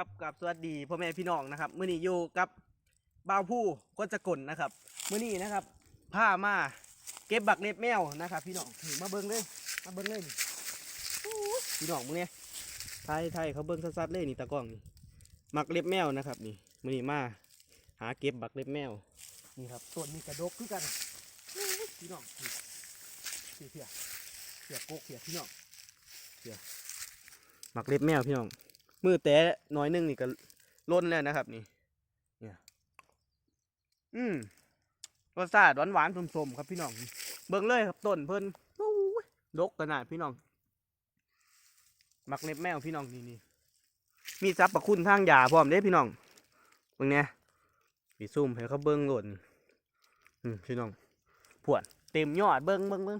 ครับกับสวัสดีพ่อแม่พี่น้องนะครับมื้อนี้อยู่กับบ่าวผู้คนสกลนะครับมื้อนี้นะครับพามาเก็บบักเล็บแมวนะครับพี่น้องนี่มาเบิ่งเลยมาเบิ่งเล่พี่น้องมึงเนี่ยไทยไทยเขาเบิ่งซัดๆเลยนี่ตากล้องนี่บักเล็บแมวนะครับ นี่มื้อนี้มาหาเก็บบักเล็บแมวนี่ครับต้นนี้กระดกคือกันพี่น้องเสียเสียเสียโกกเสียพี่น้องเสียบักเล็บแมวพี่น้อง มือแต่น้อยหนึงนี่ก็ล้นแล้วนะครับ นี่ เนี่ย อืมรสชาติหวานหวานๆสมๆครับพี่น้อง เบิ่งเลยครับต้นเพิ่นดกขนาดพี่น้อง มักเล็บแมวพี่น้องนี่นี่มีสรรพคุณทางยาพร้อมเด้พี่น้องเบิ่งเนี่ยพี่ซุ่มให้เขาเบิ่งหล่นอืมพี่น้องพวดเต็มยอดเบิ่งเบิ่งเบิ่ง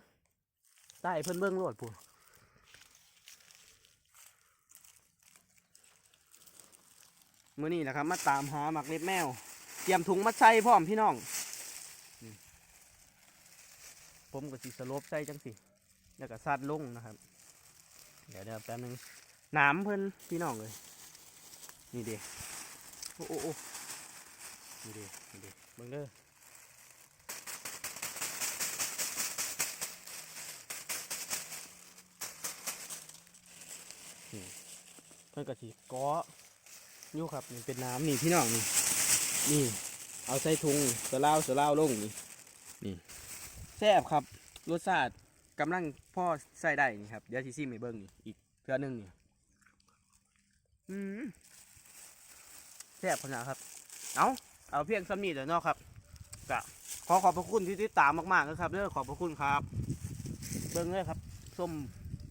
ใต้เพิ่นเบิ่งหลดพวด มื่อนี้นะครับ มาตามหาหมักเล็บแมว เตรียมถุงมัดใส่พร้อมพี่น้อง ผมก็สิสลบใส่จังสิแล้วก็ซัดลงนะครับ เดี๋ยวเดี๋ยวแป๊บนึงน้ำเพิ่นพี่น้องเลย นี่เดีโอ้โอ้โอ้นี่เดีนี่เดีเบิ่งเด้อเพิ่อนก็สิกาะอ ยู่ครับนี่เป็นน้ำนี่พี่น้องนี่นี่ เอาใส่ถุงเสลาวเสลาวลงนี่นี่แซ่บครับรสชาติกำลังพ่อใส่ได้นี่ครับเดี๋ยวซีซีไม่เบิ้งนี่อีกเทือนึงนี่อืมแซ่บขนาดครับเอาเอาเพียงสำนีเดี๋ยวนอกครับกะขอขอบพระคุณที่ติดตามมากๆนะครับเด้อขอบพระคุณครับ เบิ้งเลยครับส้ม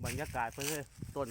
บรรยากาศเพื่อนเลย